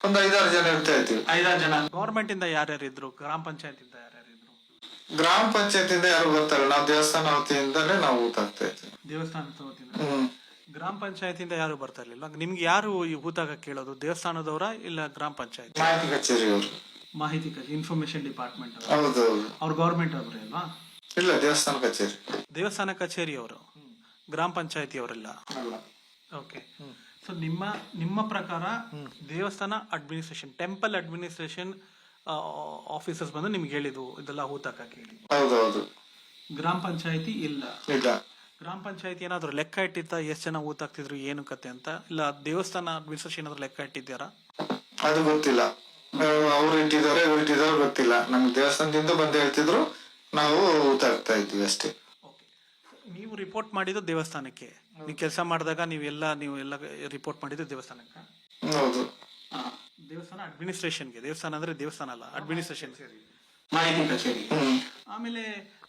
ಒಂದು ಐದಾರು ಜನ ಇರ್ತಾ ಇದ್ವಿ ಐದಾರು ಜನ. ಗೌರ್ಮೆಂಟ್ ಇಂದ ಯಾರ್ಯಾರು ಇದ್ರು ಗ್ರಾಮ ಪಂಚಾಯತ್ ಇಂದ ಯಾರ್ಯಾರು ಇದ್ರು ಗ್ರಾಮ ಪಂಚಾಯತಿಂದ ಯಾರು ಬರ್ತಾರೆ? ನಾವು ದೇವಸ್ಥಾನ ವತಿಯಿಂದಲೇ ನಾವು ಊಟ ಆಗ್ತಾ ಇದ್ವಿ ದೇವಸ್ಥಾನದ ವತಿಯಿಂದ? ಹ್ಮ್. ಗ್ರಾಮ ಪಂಚಾಯತಿಂದ ಯಾರು ಬರ್ತಾ ಇರ್ಲಿಲ್ಲ? ನಿಮ್ಗೆ ಯಾರು ಈ ಊತಾಗ ಕೇಳೋದು? ದೇವಸ್ಥಾನದವರ ಇಲ್ಲ ಗ್ರಾಮ ಪಂಚಾಯತ್? ಮಾಹಿತಿ ಕಚೇರಿಯವರು. ಮಾಹಿತಿ ಇನ್ಫಾರ್ಮೇಶನ್ ಡಿಪಾರ್ಟ್ಮೆಂಟ್ ಹೌದು ಹೌದು. ಅವ್ರು ಗೌರ್ಮೆಂಟ್ ಅವರು ಅಲ್ವಾ? ಇಲ್ಲ ದೇವಸ್ಥಾನ ಕಚೇರಿ. ದೇವಸ್ಥಾನ ಕಚೇರಿಯವರು? ಗ್ರಾಮ ಪಂಚಾಯತಿ ಅವರಲ್ಲ ಅಲ್ಲ. ಓಕೆ. ಸೊ ನಿಮ್ಮ ನಿಮ್ಮ ಪ್ರಕಾರ ದೇವಸ್ಥಾನ ಅಡ್ಮಿನಿಸ್ಟ್ರೇಷನ್ ಟೆಂಪಲ್ ಅಡ್ಮಿನಿಸ್ಟ್ರೇಷನ್ ಆಫೀಸರ್ಸ್ ಬಂದು ನಿಮ್ಗೆ ಹೇಳಿದ್ವು ಇದೆಲ್ಲ ಹೂತಕ ಕೇಳಿ ಗ್ರಾಮ ಪಂಚಾಯತಿ ಇಲ್ಲ. ಇಲ್ಲ. ಗ್ರಾಮ ಪಂಚಾಯತಿ ಏನಾದ್ರು ಲೆಕ್ಕ ಇಟ್ಟಿತ್ತ ಎಷ್ಟು ಜನ ಊತಾಕ್ತಿದ್ರು ಏನು ಕತೆ ಅಂತ? ಇಲ್ಲ ದೇವಸ್ಥಾನ ಅಡ್ಮಿನಿಸ್ಟ್ರೇಷನ್ ಏನಾದ್ರು ಲೆಕ್ಕ ಇಟ್ಟಿದ್ದೀರಾ ಅದು ಗೊತ್ತಿಲ್ಲ. ಅವ್ರು ಇಟ್ಟಿದ್ದಾರೆ ಇವ್ರು ಇಟ್ಟಿದ್ದಾರೆ ಗೊತ್ತಿಲ್ಲ. ನಮ್ಗೆ ದೇವಸ್ಥಾನದಿಂದ ಬಂದು ಹೇಳ್ತಿದ್ರು ನಾವು ಊಟ ಆಗ್ತಾ ಇದ್ವಿ ಅಷ್ಟೇ. ರಿಪೋರ್ಟ್ ಮಾಡಿದ್ದು ದೇವಸ್ಥಾನಕ್ಕೆ. ನೀವು ಕೆಲಸ ಮಾಡಿದಾಗ ನೀವೆಲ್ಲ ನೀವು ಎಲ್ಲ ರಿಪೋರ್ಟ್ ಮಾಡಿದ್ದು ದೇವಸ್ಥಾನಕ್ಕೆ? ಹೌದು. ದೇವಸ್ಥಾನ ಅಡ್ಮಿನಿಸ್ಟ್ರೇಷನ್ಗೆ ದೇವಸ್ಥಾನ ಅಂದ್ರೆ ದೇವಸ್ಥಾನ ಅಲ್ಲ ಅಡ್ಮಿನಿಸ್ಟ್ರೇಷನ್ ಮಾಹಿತಿ ಕಚೇರಿ. ಹ್ಮ್. ಆಮೇಲೆ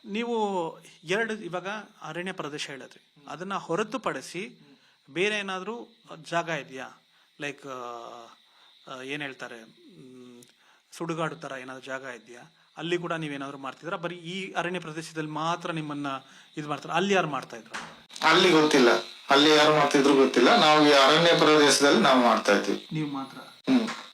ನೀವು ಎರಡು ಇವಾಗ ಅರಣ್ಯ ಪ್ರದೇಶ ಹೇಳಿದ್ರಿ. ಅದನ್ನ ಹೊರತುಪಡಿಸಿ ಬೇರೆ ಏನಾದರೂ ಜಾಗ ಇದೆಯಾ? ಲೈಕ್ ಏನ್ ಹೇಳ್ತಾರೆ? ಮ್, ಸುಡುಗಾಡು ತರ ಏನಾದ್ರು ಜಾಗ ಇದೆಯಾ? ಅಲ್ಲಿ ಕೂಡ ನೀವೇನಾದ್ರು ಮಾಡ್ತಿದ್ರ ಬರೀ ಈ ಅರಣ್ಯ ಪ್ರದೇಶದಲ್ಲಿ ಮಾತ್ರ ನಿಮ್ಮನ್ನ ಇದು ಮಾಡ್ತಾರೆ. ಅಲ್ಲಿ ಯಾರು ಮಾಡ್ತಾ ಇದ್ರು? ಅಲ್ಲಿ ಗೊತ್ತಿಲ್ಲ. ಅಲ್ಲಿ ಯಾರು ಮಾಡ್ತಿದ್ರು ಗೊತ್ತಿಲ್ಲ. ನಾವು ಈ ಅರಣ್ಯ ಪ್ರದೇಶದಲ್ಲಿ ನಾವು ಮಾಡ್ತಾ ಇದ್ವಿ ನೀವು ಮಾತ್ರ? ಹ್ಮ್.